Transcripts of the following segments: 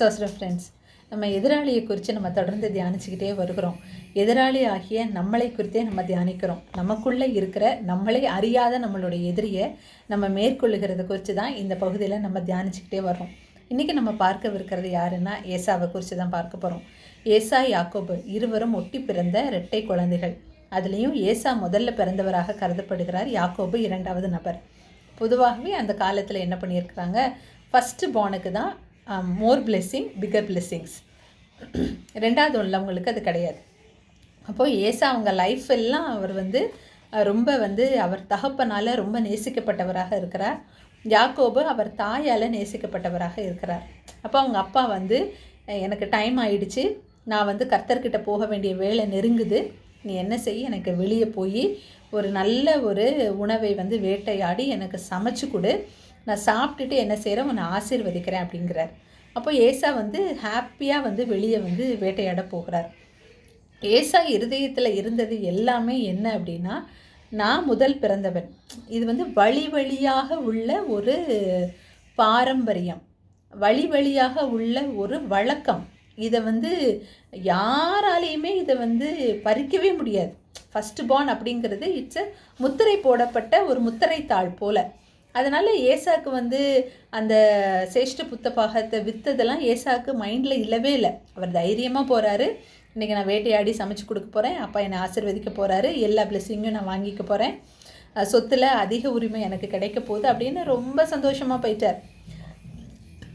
சோஸ்ர friends நம்ம எதிராளியை குறித்து நம்ம தொடர்ந்து தியானிச்சுக்கிட்டே வருகிறோம். எதிராளி ஆகிய நம்மளை குறித்தே நம்ம தியானிக்கிறோம். நமக்குள்ளே இருக்கிற நம்மளை அறியாத நம்மளுடைய எதிரியை நம்ம மேற்கொள்ளுகிறத குறித்து தான் இந்த பகுதியில் நம்ம தியானிச்சுக்கிட்டே வர்றோம். இன்றைக்கி நம்ம பார்க்கவிருக்கிறது யாருன்னா ஏசாவை குறித்து தான் பார்க்க போகிறோம் ஏசா யாக்கோபு இருவரும் ஒட்டி பிறந்த இரட்டை குழந்தைகள். அதுலேயும் ஏசா முதல்ல பிறந்தவராக கருதப்படுகிறார் யாக்கோபு இரண்டாவது நபர். பொதுவாகவே அந்த காலத்தில் என்ன பண்ணியிருக்கிறாங்க? ஃபஸ்ட்டு போனுக்கு தான் மோர் பிளெஸ்ஸிங் பிகர் பிளெஸ்ஸிங்ஸ் ரெண்டாவது உள்ளவங்களுக்கு அது கிடையாது. அப்போது ஏசா அவங்க லைஃப் எல்லாம் அவர் வந்து ரொம்ப வந்து அவர் தகப்பனால் ரொம்ப நேசிக்கப்பட்டவராக இருக்கிறார். யாக்கோபு அவர் தாயால் நேசிக்கப்பட்டவராக இருக்கிறார். அப்போ அவங்க அப்பா வந்து எனக்கு டைம் ஆயிடுச்சு. நான் வந்து கர்த்தர்கிட்ட போக வேண்டிய வேலை நெருங்குது. நீ என்ன செய்ய எனக்கு வெளியே போய் ஒரு நல்ல ஒரு உணவை வந்து வேட்டையாடி எனக்கு சமைச்சு கொடு. நான் சாப்பிட்டுட்டு என்ன செய்கிறேன் உன்னை ஆசீர்வதிக்கிறேன் அப்படிங்கிறார். அப்போ ஏசா வந்து ஹாப்பியாக வந்து வெளியே வந்து வேட்டையாட போகிறார். ஏசா இருதயத்தில் இருந்தது எல்லாமே என்ன அப்படின்னா நான் முதல் பிறந்தவன். இது வந்து வழி வழியாக உள்ள ஒரு பாரம்பரியம். வழி வழியாக உள்ள ஒரு வழக்கம். இதை வந்து யாராலையுமே இதை வந்து பறிக்கவே முடியாது. ஃபஸ்ட்டு பார்ன் அப்படிங்கிறது இட்ஸ் முத்திரை போடப்பட்ட ஒரு முத்திரை தாள் போல. அதனால் ஏசாக்கு வந்து அந்த சேஷ்ட புத்த பாகத்தை விற்றதெல்லாம் ஏசாக்கு மைண்டில் இல்லவே இல்லை. அவர் தைரியமாக போகிறாரு இன்றைக்கி நான் வேட்டையாடி சமைச்சு கொடுக்க போகிறேன் அப்பா என்னை ஆசிர்வதிக்க போகிறாரு எல்லா பிளெஸ்ஸிங்கும் நான் வாங்கிக்க போகிறேன் சொத்தில் அதிக உரிமை எனக்கு கிடைக்க போகுது அப்படின்னு ரொம்ப சந்தோஷமாக போயிட்டார்.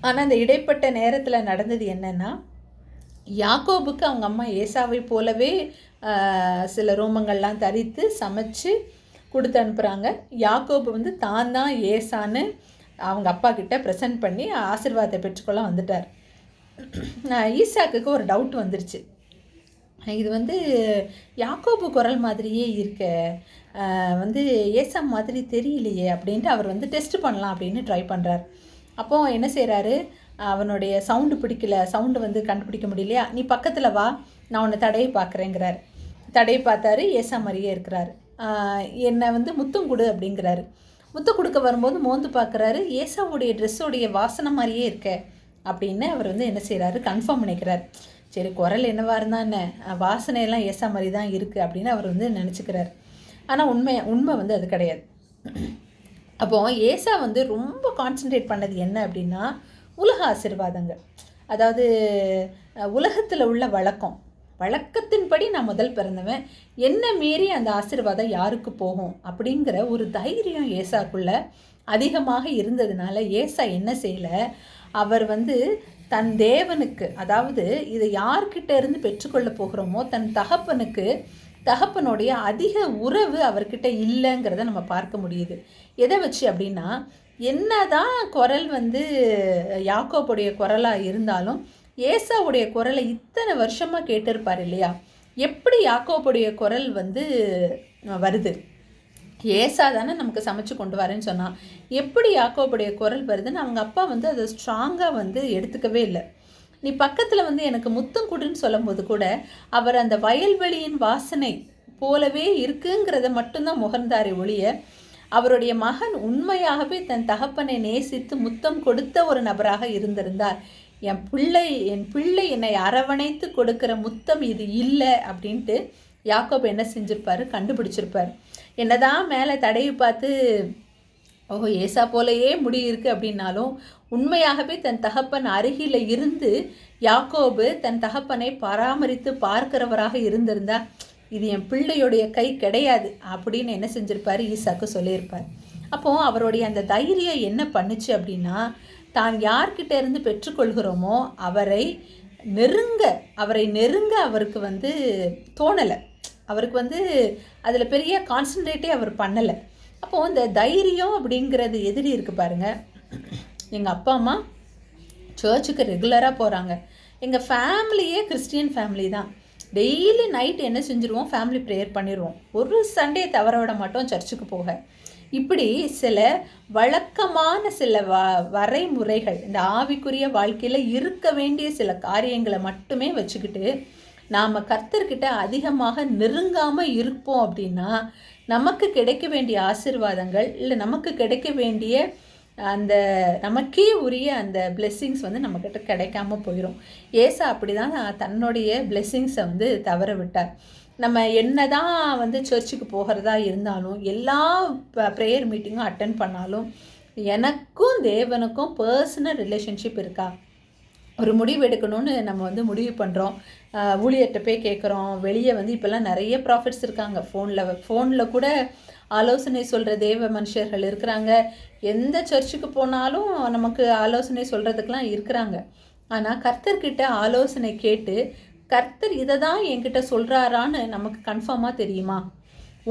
ஆனால் அந்த இடைப்பட்ட நேரத்தில் நடந்தது என்னென்னா யாக்கோபுக்கு அவங்க அம்மா ஏசாவை போலவே சில ரோமங்கள்லாம் தரித்து சமைச்சு கொடுத்து அனுப்புகிறாங்க யாக்கோபு வந்து தான் தான் ஏசான்னு அவங்க அப்பா கிட்ட ப்ரெசென்ட் பண்ணி ஆசிர்வாதத்தை பெற்றுக்கொள்ள வந்துட்டார். ஈசாக்குக்கு ஒரு டவுட் வந்துருச்சு. இது வந்து யாக்கோபு குரல் மாதிரியே இருக்க வந்து ஏசா மாதிரி தெரியலையே அப்படின்ட்டு அவர் வந்து டெஸ்ட் பண்ணலாம் அப்படின்னு ட்ரை பண்ணுறார் அப்போ என்ன செய்கிறாரு அவனுடைய சவுண்டு பிடிக்கல சவுண்டு வந்து கண்டுபிடிக்க முடியலையா? நீ பக்கத்தில் வா நான் உன்னை தடையை பார்க்குறேங்கிறார். தடையை பார்த்தாரு ஏசா மாதிரியே இருக்கிறாரு. என்னை வந்து முத்தம் கொடு அப்படிங்கிறாரு. முத்தம் கொடுக்க வரும்போது மோந்து பார்க்குறாரு ஏசாவுடைய ட்ரெஸ்ஸோடைய வாசனை மாதிரியே இருக்க அப்படின்னு அவர் வந்து என்ன செய்கிறாரு கன்ஃபார்ம் பண்ணிக்கிறார். சரி குரல் என்னவாக இருந்தா வாசனையெல்லாம் ஏசா மாதிரி தான் இருக்குது அப்படின்னு அவர் வந்து நினச்சிக்கிறார். ஆனால் உண்மை உண்மை வந்து அது கிடையாது. அப்போது ஏசா வந்து ரொம்ப கான்சென்ட்ரேட் பண்ணது என்ன அப்படின்னா உலக ஆசிர்வாதங்கள். அதாவது உலகத்தில் உள்ள வழக்கம். வழக்கத்தின்படி நான் முதல் பிறந்தவன். என்ன மீறி அந்த ஆசீர்வாதம் யாருக்கு போகும்? அப்படிங்கிற ஒரு தைரியம் ஏசாக்குள்ள அதிகமாக இருந்ததுனால ஏசா என்ன செய்யலை? அவர் வந்து தன் தேவனுக்கு அதாவது இதை யார்கிட்ட இருந்து பெற்றுக்கொள்ள போகிறோமோ தன் தகப்பனுக்கு தகப்பனுடைய அதிக உறவு அவர்கிட்ட இல்லைங்கிறத நம்ம பார்க்க முடியுது. எதை வச்சு அப்படின்னா என்னதான் குரல் வந்து யாக்கோப்புடைய குரலாக இருந்தாலும் ஏசாவுடைய குரலை இத்தனை வருஷமாக கேட்டிருப்பார் இல்லையா? எப்படி யாக்கோபுடைய குரல் வந்து வருது? ஏசா தானே நமக்கு சமைச்சு கொண்டு வரேன்னு சொன்னான் எப்படி யாக்கோபுடைய குரல் வருதுன்னு அவங்க அப்பா வந்து அதை ஸ்ட்ராங்காக வந்து எடுத்துக்கவே இல்லை. நீ பக்கத்தில் வந்து எனக்கு முத்தம் கொடுன்னு சொல்லும்போது கூட அவர் அந்த வயல்வெளியின் வாசனை போலவே இருக்குங்கிறத மட்டும்தான் முகர்ந்தாரே ஒழிய அவருடைய மகன் உண்மையாகவே தன் தகப்பனை நேசித்து முத்தம் கொடுத்த ஒரு நபராக இருந்திருந்தார். என் பிள்ளை என் பிள்ளை என்னை அரவணைத்து கொடுக்கிற முத்தம் இது இல்லை அப்படின்ட்டு யாக்கோப் என்ன செஞ்சுருப்பார்? கண்டுபிடிச்சிருப்பார். என்னதான் மேலே தடவி பார்த்து ஓஹோ ஏசா போலயே முடியிருக்கு அப்படின்னாலும் உண்மையாகவே தன் தகப்பன் அருகில் இருந்து யாக்கோபு தன் தகப்பனை பராமரித்து பார்க்கிறவராக இருந்திருந்தா இது என் பிள்ளையுடைய கை கிடையாது அப்படின்னு என்ன செஞ்சுருப்பார்? ஈசாக்கு சொல்லியிருப்பார். அப்போது அவருடைய அந்த தைரியம் என்ன பண்ணுச்சு அப்படின்னா தான் யார்கிட்ட இருந்து பெற்றுக்கொள்கிறோமோ அவரை நெருங்க அவரை நெருங்க அவருக்கு வந்து தோணலை. அவருக்கு வந்து அதில் பெரிய கான்சன்ட்ரேட்டே அவர் பண்ணலை. அப்போது இந்த தைரியம் அப்படிங்கிறது எதிரி இருக்கு பாருங்கள் எங்கள் அப்பா அம்மா சர்ச்சுக்கு ரெகுலராக போகிறாங்க எங்கள் ஃபேமிலியே கிறிஸ்டியன் ஃபேமிலி தான். டெய்லி நைட் என்ன செஞ்சுருவோம்? ஃபேமிலி ப்ரேயர் பண்ணிடுவோம் ஒரு சண்டே தவற விட மாட்டோம் சர்ச்சுக்கு போக. இப்படி சில வழக்கமான சில வ வரைமுறைகள் இந்த ஆவிக்குரிய வாழ்க்கையில் இருக்க வேண்டிய சில காரியங்களை மட்டுமே வச்சுக்கிட்டு நாம் கர்த்தர்கிட்ட அதிகமாக நெருங்காமல் இருப்போம் அப்படின்னா நமக்கு கிடைக்க வேண்டிய ஆசீர்வாதங்கள் இல்லை நமக்கு கிடைக்க வேண்டிய அந்த நமக்கே உரிய அந்த பிளெஸ்ஸிங்ஸ் வந்து நம்மக்கிட்ட கிடைக்காம போயிடும் ஏசா அப்படி தான் தன்னுடைய பிளெஸ்ஸிங்ஸை வந்து தவற விட்டார். நம்ம என்னதான் வந்து சர்ச்சுக்கு போகிறதா இருந்தாலும் எல்லா ப்ரேயர் மீட்டிங்கும் அட்டன் பண்ணாலும் எனக்கும் தேவனுக்கும் பர்சனல் ரிலேஷன்ஷிப் இருக்கா? ஒரு முடிவு எடுக்கணும்னு நம்ம வந்து முடிவு பண்ணுறோம் ஊழியர்கிட்ட போய் கேட்குறோம் வெளியே வந்து இப்போல்லாம் நிறைய ப்ராஃபிட்ஸ் இருக்காங்க. ஃபோனில் ஃபோனில் கூட ஆலோசனை சொல்கிற தேவ மனுஷர்கள் இருக்கிறாங்க. எந்த சர்ச்சுக்கு போனாலும் நமக்கு ஆலோசனை சொல்கிறதுக்கெலாம் இருக்கிறாங்க. ஆனால் கர்த்தர்கிட்ட ஆலோசனை கேட்டு கர்த்தர் இதை தான் என்கிட்ட சொல்கிறாரான்னு நமக்கு கன்ஃபார்மாக தெரியுமா?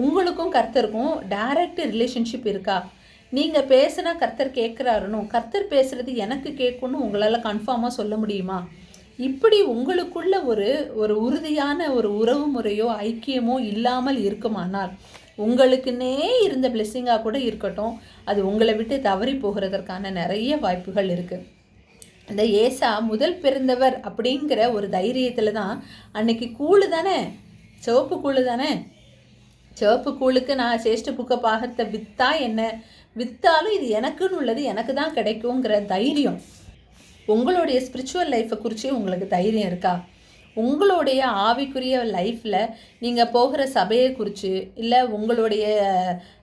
உங்களுக்கும் கர்த்தருக்கும் டைரக்ட் ரிலேஷன்ஷிப் இருக்கா? நீங்கள் பேசுனா கர்த்தர் கேட்குறாருன்னு கர்த்தர் பேசுகிறது எனக்கு கேட்கணும் உங்களால் கன்ஃபார்மாக சொல்ல முடியுமா? இப்படி உங்களுக்குள்ள ஒரு ஒரு உறுதியான ஒரு உறவு முறையோ ஐக்கியமோ இல்லாமல் இருக்குமானால் உங்களுக்குன்னே இருந்த பிளெஸ்ஸிங்காக கூட இருக்கட்டும் அது உங்களை விட்டு தவறி போகிறதற்கான நிறைய வாய்ப்புகள் இருக்குது இந்த ஏசா முதல் பிறந்தவர் அப்படிங்கிற ஒரு தைரியத்தில் தான் அன்னைக்கு கூழு தானே? சிவப்பு கூழு தானே? சிவப்பு கூழுக்கு நான் சேஷ்ட புக்க பாகத்தை விற்றா என்ன? விற்றாலும் இது எனக்குன்னு உள்ளது எனக்கு தான் கிடைக்குங்கிற தைரியம். உங்களுடைய ஸ்பிரிச்சுவல் லைஃப்பை குறித்து உங்களுக்கு தைரியம் இருக்கா? உங்களுடைய ஆவிக்குரிய லைஃப்பில் நீங்கள் போகிற சபையை குறித்து இல்லை உங்களுடைய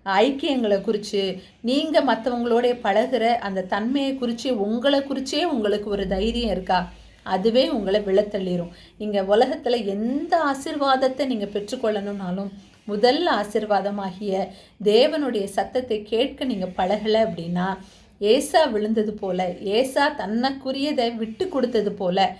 ஐக்கியங்களை குறித்து நீங்கள் மற்றவங்களோடைய பழகுற அந்த தன்மையை குறித்து உங்களை குறித்தே உங்களுக்கு ஒரு தைரியம் இருக்கா? அதுவே உங்களை விழத்தள்ளிடும் நீங்கள் உலகத்தில் எந்த ஆசிர்வாதத்தை நீங்கள் பெற்றுக்கொள்ளணும்னாலும் முதல் ஆசிர்வாதமாகிய தேவனுடைய சத்தத்தை கேட்க நீங்கள் பழகலை அப்படின்னா ஏசா விழுந்தது போல ஏசா தனக்குரியதை விட்டு கொடுத்தது போல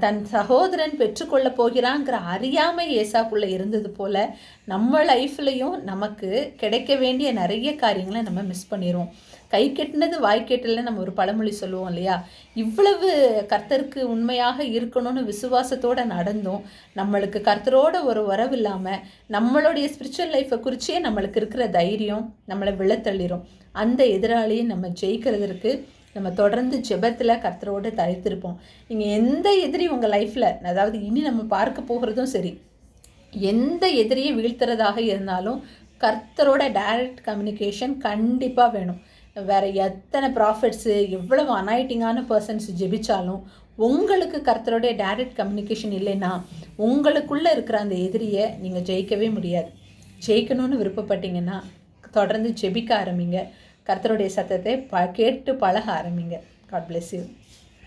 தன் சகோதரன் பெற்றுக்கொள்ள போகிறாங்கிற அறியாமை ஏசாக்குள்ளே இருந்தது போல் நம்ம லைஃப்லையும் நமக்கு கிடைக்க வேண்டிய நிறைய காரியங்களை நம்ம மிஸ் பண்ணிடுவோம் கை கெட்டினது வாய் கெட்டலன்னு நம்ம ஒரு பழமொழி சொல்லுவோம் இல்லையா? இவ்வளவு கர்த்தருக்கு உண்மையாக இருக்கணும்னு விசுவாசத்தோடு நடந்தும். நம்மளுக்கு கர்த்தரோட ஒரு உறவு இல்லாமல் நம்மளுடைய ஸ்பிரிச்சுவல் லைஃப்பை குறிச்சே நம்மளுக்கு இருக்கிற தைரியம் நம்மளை விழத்தள்ளிடும் அந்த எதிராளியை நம்ம ஜெயிக்கிறதுக்கு நம்ம தொடர்ந்து ஜெபத்தில் கர்த்தரோடு தழைத்திருப்போம். நீங்கள் எந்த எதிரி உங்கள் லைஃப்பில் அதாவது இனி நம்ம பார்க்க போகிறதும் சரி எந்த எதிரியை வீழ்த்துறதாக இருந்தாலும் கர்த்தரோட டைரக்ட் கம்யூனிகேஷன் கண்டிப்பாக வேணும். வேறு எத்தனை ப்ராஃபிட்ஸு எவ்வளவு அனாயிட்டிங்கான பர்சன்ஸ் ஜெபிச்சாலும் உங்களுக்கு கர்த்தருடைய டைரக்ட் கம்யூனிகேஷன் இல்லைன்னா உங்களுக்குள்ளே இருக்கிற அந்த எதிரியை நீங்கள் ஜெயிக்கவே முடியாது. ஜெயிக்கணும்னு விருப்பப்பட்டீங்கன்னா தொடர்ந்து ஜெபிக்க ஆரம்பிங்க. கர்த்தருடைய சத்தத்தை ப கேட்டு பழக ஆரம்பிங்க. God bless you